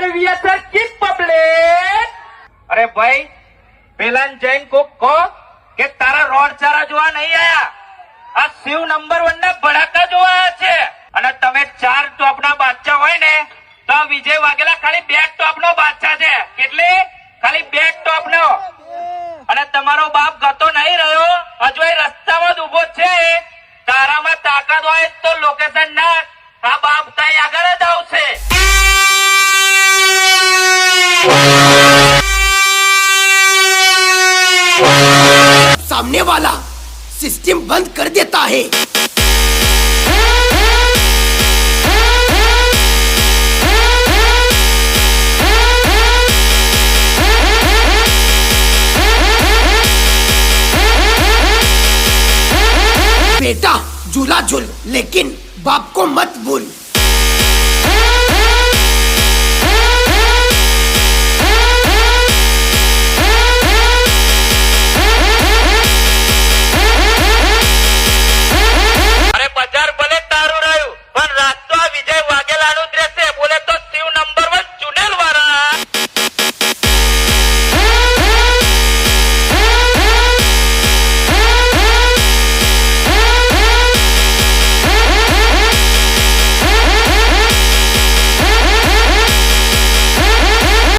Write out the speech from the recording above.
abbreviated અરે ભાઈ પેલા જૈન કોક કહો કે તારા રોડ ચારા જોવા નહીં આયા. આ શિવ નંબર વન ના ભડાકા જોવા છે. અને તમે ચાર ટોપ ના બાદશાહ હોય ને, તો વિજય વાઘેલા ખાલી બે ટોપ નો બાદશાહ છે. કેટલી? ખાલી બે ટોપ નો અને તમારો બાપ ગતો નહીં રહ્યો. હજુ એ રસ્તામાં જ ઊભો છે. તારામાં તાકાત હોય તો લોકેશન નાખ. सामने वाला सिस्टम बंद कर देता है। बेटा, झूला झूल, लेकिन बाप को मत भूल।